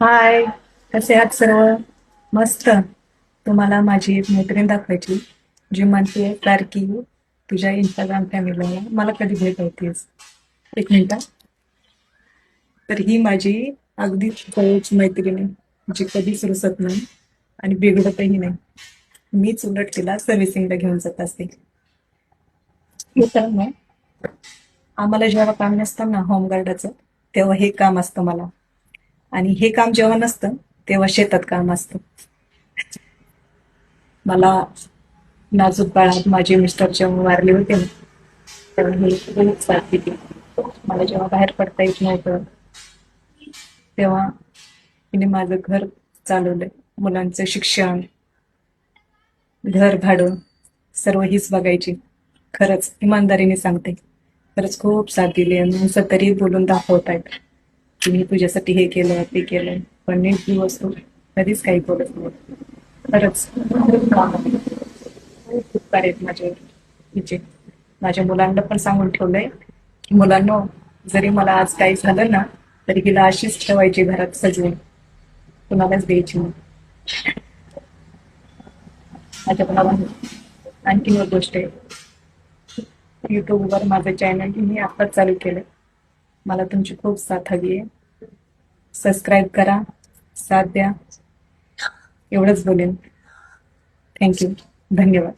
हाय कसे आहात सर्व? मस्त. तुम्हाला माझी एक मैत्रीण दाखवायची जी म्हणते सारखी तुझ्या इंस्टाग्राम फॅमिलीला मला कधी भेटायतीस एक मिनिटा तर ही माझी अगदी जवळची मैत्रीण आहे जी कधीच रुसत नाही आणि बिघडतही नाही. मीच उलट तिला सर्व्हिसिंगला घेऊन जात असते. मित्रांनो आम्हाला जेव्हा काम नसतं ना होमगार्डाचं तेव्हा हे काम असतं मला. आणि हे काम जेव्हा नसतं तेव्हा शेतात काम असतं. मला नाजूक काळात माझे मिस्टर जेव्हा वारले होते ना तेव्हा खूप साथ दिली मला जेव्हा बाहेर पडता येत नव्हतं तेव्हा तिने माझं घर चालवलंय मुलांचं शिक्षण घर भाडं सर्व हीच बघायची. खरंच इमानदारीने सांगते. खरंच खूप साथ दिली आणि तरी बोलून दाखवतायत. की मी तुझ्यासाठी हे केलं ते केलं. पण नीट ब्लू तू कधीच काही बोलत नाही. खरंच खूप काम आहे. खूप उपकार तिचे म्हणजे माझ्या मुलांना पण सांगून ठेवलंय की मुलांना जरी मला आज काही झालं ना तरी हिला अशीच ठेवायची घरात सजवून. कुणालाच द्यायची नाही. माझ्या मुलाला आणखी एक गोष्ट आहे. युट्यूबवर माझं चॅनल मी आत्ताच चालू केलं मला तुमची खूप साथ हवी आहे. सबस्क्राईब करा साथ द्या. एवढंच बोलेन. थँक्यू धन्यवाद.